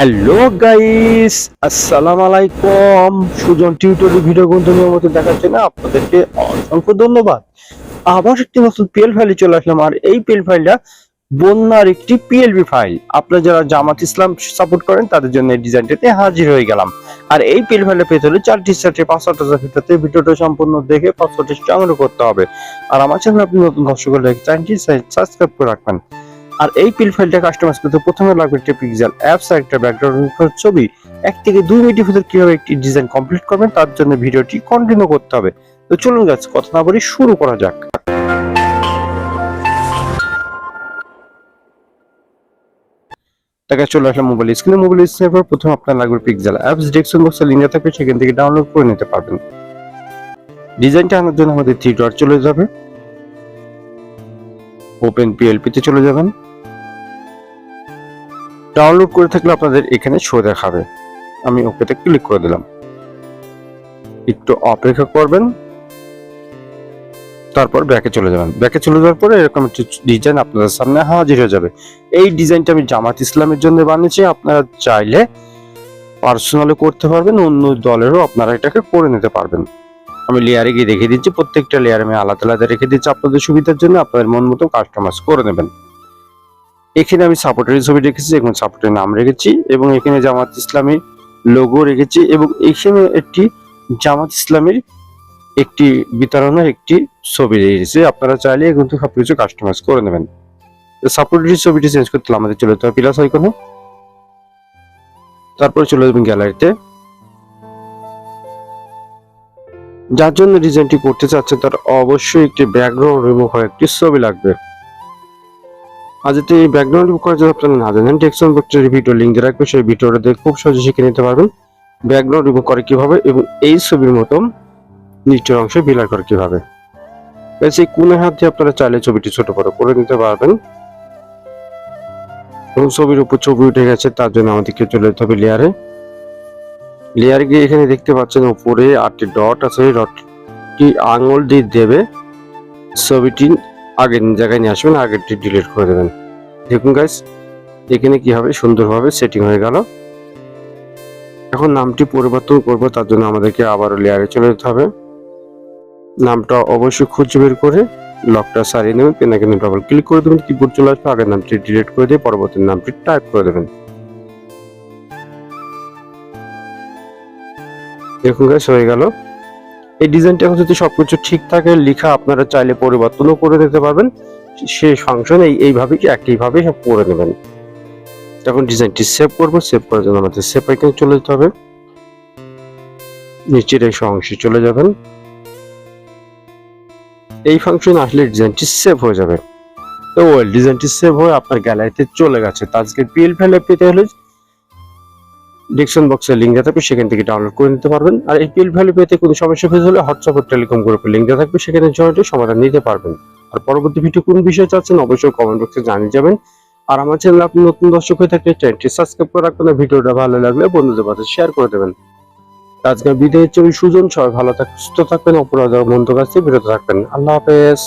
Hello guys, আসসালামু আলাইকুম। Sujan tutorial video continue মতো দেখার জন্য আপনাদেরকে অসংখ্য ধন্যবাদ। আবার একটি নতুন পিএল ফাইলে চলে আসলাম, আর এই পিএল ফাইলটা বন্যার একটি পিএলবি ফাইল আপনারা যারা জামাত ইসলাম সাপোর্ট করেন, তাদের জন্য এই ডিজাইনটাতে হাজির হয়ে গেলাম। আর এই পিএল ফাইলটা পেতে হলে চারটি চারটি আছে ভিডিওতে ভিডিওটা সম্পূর্ণ দেখে পাসওয়ার্ডটি সংগ্রহ করতে হবে। আর আমার চ্যানেল আপনি নতুন দর্শক হলে চ্যানেলটি সাবস্ক্রাইব করে রাখবেন। আর এই পিল ফাইলটা কাস্টমাইজ করতে প্রথমে লাগবে একটা পিক্সেল অ্যাপস আর একটা ব্যাকগ্রাউন্ড ছবি। এক থেকে দুই মিনিটের ভিতর কীভাবে একটি ডিজাইন কমপ্লিট করবেন, তার জন্য ভিডিওটি কন্টিনিউ করতে হবে। তো চলুন গাছ কথা না বলি শুরু করা যাক। টাকা চলে আসলাম মোবাইল স্ক্রিনে মোবাইল স্ক্রিনের পর প্রথমে আপনার লাগবে পিক্সেল অ্যাপস ডিসক্রিপশন বক্সে লিঙ্ক থাকবে, সেখান থেকে ডাউনলোড করে নিতে পারবেন। ডিজাইনটা আনার জন্য আমাদের থ্রি ডট চলে যাবে। ওপেন পিএলপি তে চলে যাবেন। ডাউনলোড করে থাকলে আপনাদের এখানে শো দেখাবে। আমি ওকেতে ক্লিক করে দিলাম। একটু অপেক্ষা করবেন। তারপর ব্যাকে চলে যাবেন। ব্যাকে চলে যাওয়ার পরে এরকম একটি ডিজাইন আপনাদের সামনে হাজির হয়ে যাবে। এই ডিজাইনটা আমি জামাত ইসলামের জন্য বানিয়েছি। আপনারা চাইলে পার্সোনালি করতে পারবেন, অন্য দলেরও আপনারা এটাকে করে নিতে পারবেন। আমি লেয়ারে গিয়ে রেখে দিচ্ছি। প্রত্যেকটা লেয়ার আমি আলাদা আলাদা রেখে দিচ্ছি। আপনাদের সুবিধার জন্য আপনাদের মন মতো কাস্টমাইজ করে নেবেন। এখানে আমি সাপোর্টের ছবি রেখেছি এখন সাপোর্টের নাম রেখেছি এবং এখানে জামাত ইসলামী লোগো রেখেছি এবং এখানে একটি জামাত ইসলামের একটি বিতরণের একটি ছবি রেখেছি। আপনারা চাইলে কিন্তু সবকিছু কাস্টমাইজ করে নেবেন। সাপোর্টের ছবিটি চেঞ্জ করতে আমাদের চলে যেতে হবে প্লাস আইকনে তারপরে চলে যাবেন গ্যালারিতে যার জন্য ডিজাইনটি করতে চাচ্ছে তার অবশ্যই একটি ব্যাকগ্রাউন্ড রিমুভ হয় একটি ছবি লাগবে। আর যদি এই ব্যাকগ্রাউন্ড রিমুভ করার জন্য আপনারা না জানেন টেক্সন বক্সের ভিডিও লিঙ্ক দিয়ে রাখবে সেই ভিডিওটা দেখে খুব সহজে শিখে নিতে পারবেন। ব্যাকগ্রাউন্ড রিমুভ করে কীভাবে এবং এই ছবির মতন নিচের অংশে বিলার করে কীভাবে। সেই কোন হাত দিয়ে আপনারা চাইলে ছবিটি ছোট বড় করে নিতে পারবেন। এবং ছবির উপর ছবি উঠে গেছে, তার জন্য আমাদেরকে চলে যেতে হবে লেয়ারে লেয়ার গিয়ে এখানে দেখতে পাচ্ছেন উপরে আটটি ডট আছে, এই ডটটি আঙুল দিয়ে দেবে। ছবিটি আগের জায়গায় নিয়ে আসবেন আগেরটি ডিলিট করে দেবেন। দেখুন গাইস এখানে কি হবে সুন্দরভাবে সেটিং হয়ে গেল। এখন নামটি পরিবর্তন করব, তার জন্য আমাদেরকে আবারও লেয়ারে চলে যেতে হবে। নামটা অবশ্যই খুঁজে বের করে লকটা সারিয়ে নেবেন পেন এখানে ডাবল ক্লিক করে দেবেন কিবোর্ড চলে আসবে, আগের নামটি ডিলিট করে দিয়ে পরবর্তী নামটি টাইপ করে দেবেন। দেখুন গাইস হয়ে গেল। এই ডিজাইনটা এখন যদি সবকিছু ঠিক থাকে, লেখা আপনারা চাইলে পরিবর্তনও করে দিতে পারবেন। সেই ফাংশন এই, এইভাবে একইভাবে সব করে নেবেন। তখন ডিজাইনটি সেভ করব সেভ করার জন্য আমাদের সেভ আইকনে চলে যেতে হবে। নিচের এই অংশে চলে যাবেন। এই ফাংশন আসলে ডিজাইনটি সেভ হয়ে যাবে। তো ওয়েল ডিজাইনটি সেভ হয়ে আপনার গ্যালারিতে চলে গেছে। তো আজকে পিএল ফেলে পেতে হলে ডিসক্রিপশন বক্সে লিঙ্ক দেওয়া থাকবে, সেখান থেকে ডাউনলোড করে নিতে পারবেন। আর এই পিএল ভ্যালু পেতে কোনো সমস্যা ফেস হলে হোয়াটসঅ্যাপ টেলিকম গ্রুপে লিঙ্ক দেওয়া থাকবে, সেখানে জয়েন্টে সমাধান নিতে পারবেন। আর পরবর্তী ভিডিও কোন বিষয়ে চাচ্ছেন অবশ্যই কমেন্ট বক্সে জানিয়ে যাবেন। আর আমার চ্যানেল আপনি নতুন দর্শক হয়ে থাকলে চ্যানেলটি সাবস্ক্রাইব করে রাখবেন ভিডিওটা ভালো লাগলে বন্ধুদের সাথে শেয়ার করে দেবেন। আজকে বিদায়ের ছবি সুজন, সবাই ভালো থাক, সুস্থ থাকবেন, অপরাধ মন্দ কাছে বিরত থাকবেন। আল্লাহ হাফেজ।